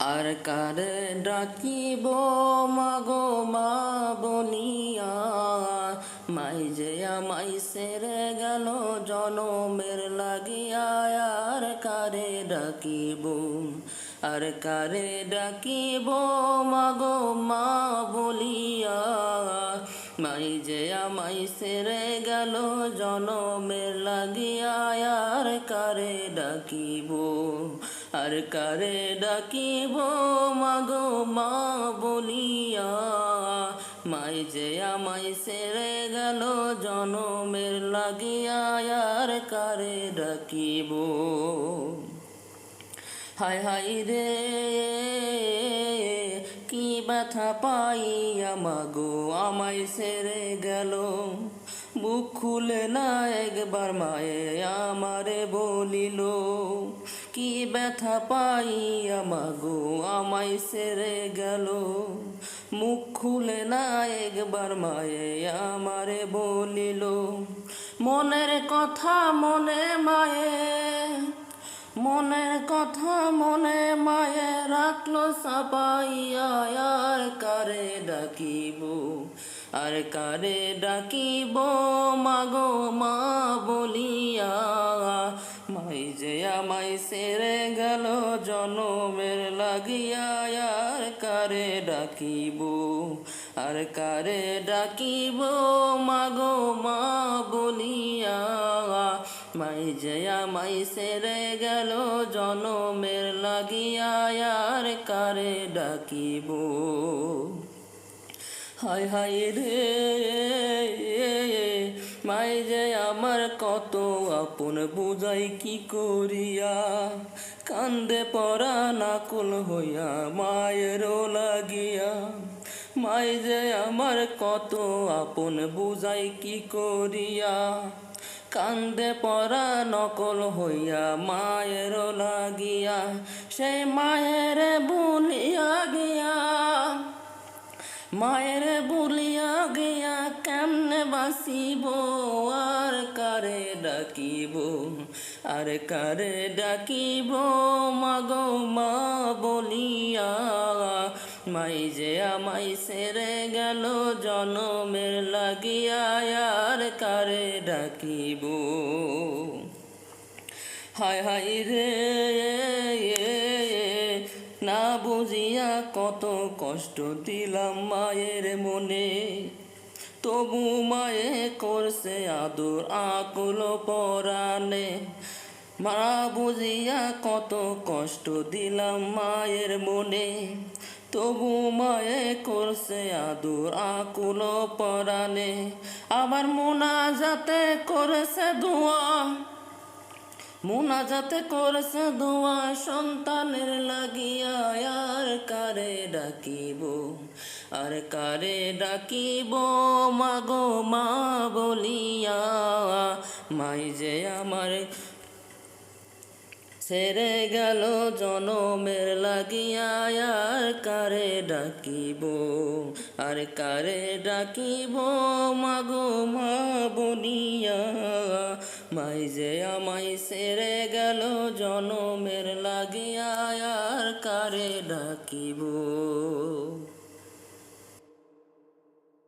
আর কারে ডাকিব মাগো মা বলিয়া মাই যে আমাই সেরে গেল জনমের লাগিয়া, আর কারে ডাকিব? আর কারে ডাকিব মাগো মা বলিয়া? মাই যে আমাই সেরে গেল, জনমের লাগিয়া আর কারে ডাকিব? আর কারে ডাকিব? মাগো মা বলিয়া। মাই যে আমাই সেরে গেল, জনমের লাগিয়া আর কারে ডাকিব? হাই হাই রে কি ব্যথা পাইয়া মাগো আমায় সেরে গেল। বুক খুলে না একবার মায়ে আমারে বলিল, কি ব্যথা পাইয়া মাগো আমায় সেরে গেল। মুখ খুলে না একবার মায়ে আমারে বলিল, মনের কথা মনে মায়ে, মনের কথা মনে মায়ে রাখল সাপাইয়া আর কারে ডাকিব? আর কারে ডাকিব? মাগো মা বলিয়া। মাই যে আমায় সেরে গেল, জনমের লাগিয়া। আর কারে ডাকিব? আর কারে ডাকিব? মাগো মা বলিয়া। মাই জয়া মাই সেরে গেল, জনমের লাগিয়া আর কারে ডাকিব? হাই হাই রে, মাই যে আমার কত আপন বুঝাই কি করিয়া? কান্দে পরা নাকুল হইয়া মায়েরও লাগিয়া। মাই যে আমার কত আপন বুঝাই কি করিয়া? কান্দে পরা নকল হইয়া মায়ের লাগিয়া, সে মায়ের বলিয়া গিয়া। মায়ের বলিয়া গিয়া কেমনে বাসিব আর কারে ডাকিব? আর কারে ডাকিব? মাগো মা বলিয়া মাই যে আমাই সেরে গেল, জনমের লাগিয়া আর কারে ডাকিব? হায় হায় রে, না বুঝিয়া কত কষ্ট দিলাম মায়ের মনে। তবু মায়ে করছে আদর, আকুল পরাণে। মা বুঝিয়া কত কষ্ট দিলাম মায়ের মনে। তবু মায়ে করছে আদর আকুল পরাণে। আবার মোনা যাতে করেছে দোয়া। মোনাজাতে করেছে দোয়া, সন্তানের লাগিয়া আর কারে ডাকিব? আর কারে ডাকিব মাগো মা বলিয়া, মাই যে আমার সেরে গেল জনমের লাগিয়া, আর কারে ডাকিব? আর কারে ডাকিব? মাগো, মা বনিয়া। মাই যে আমায় সেরে গেল জনমের লাগিয়া, আর কারে ডাকিব?